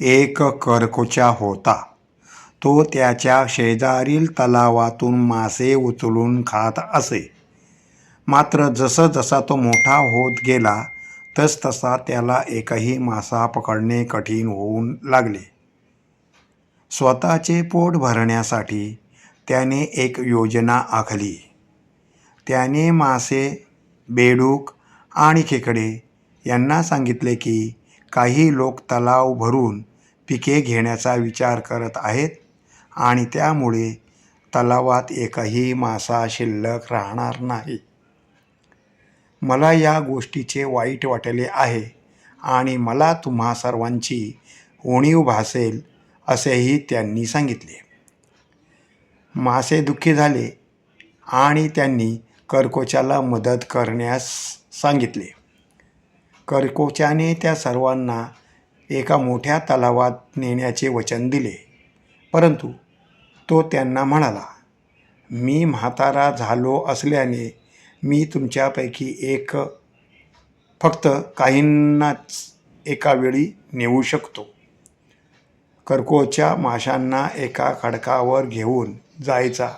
एक करकोचा होता. तो त्याच्या शेजारील तलावातून मासे उचलून खात असे. मात्र जसं जसा तो मोठा होत गेला तसतसा त्याला एकही मासा पकडणे कठीण होऊन लागले. स्वतःचे पोट भरण्यासाठी त्याने एक योजना आखली. त्याने मासे बेडूक आणि खेकडे यांना सांगितले की काही लोक तलाव भरून पिके घेण्याचा विचार करत आहेत आणि त्यामुळे तलावात एकही मासा शिल्लक राहणार नाही. मला या गोष्टीचे वाईट वाटले आहे आणि मला तुम्हा सर्वांची उणीव भासेल असेही त्यांनी सांगितले. मासे दुःखी झाले आणि त्यांनी कर्कोचाला मदत करण्यास सांगितले. करकोचाने त्या सर्वांना एका मोठ्या तलावात नेण्याचे वचन दिले. परंतु तो त्यांना म्हणाला मी म्हातारा झालो असल्याने मी तुमच्यापैकी एक फक्त काहींनाच एका वेळी नेऊ शकतो. करकोच्या माशांना एका खडकावर घेऊन जायचा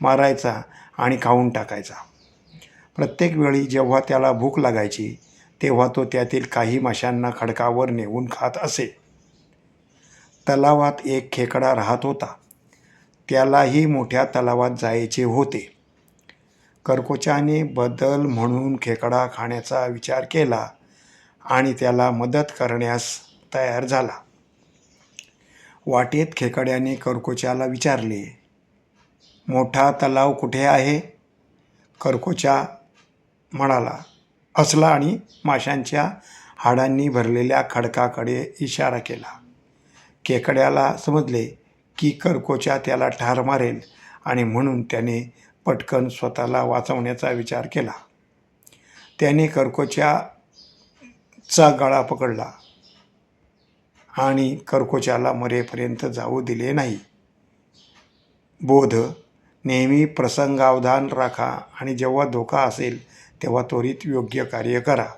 मारायचा आणि खाऊन टाकायचा. प्रत्येक वेळी जेव्हा त्याला भूक लागायची तेव्हा तो त्यातील काही माशांना खडकावर नेऊन खात असे. तलावात एक खेकडा राहत होता. त्यालाही मोठ्या तलावात जायचे होते. करकोचाने बदल म्हणून खेकडा खाण्याचा विचार केला आणि त्याला मदत करण्यास तयार झाला. वाटेत खेकड्याने करकोचाला विचारले मोठा तलाव कुठे आहे? करकोचा म्हणाला हसला आणि माशांच्या हाडांनी भरलेल्या खडकाकडे इशारा केला. खेकड्याला समजले की करकोचा त्याला ठार मारेल आणि म्हणून त्याने पटकन स्वतःला वाचवण्याचा विचार केला. त्याने करकोच्याचा गळा पकडला आणि करकोच्याला मरेपर्यंत जाऊ दिले नाही. बोध नेहमी प्रसंगावधान राखा आणि जेव्हा धोका असेल તેવા ત્વરિત યોગ્ય કાર્ય કરા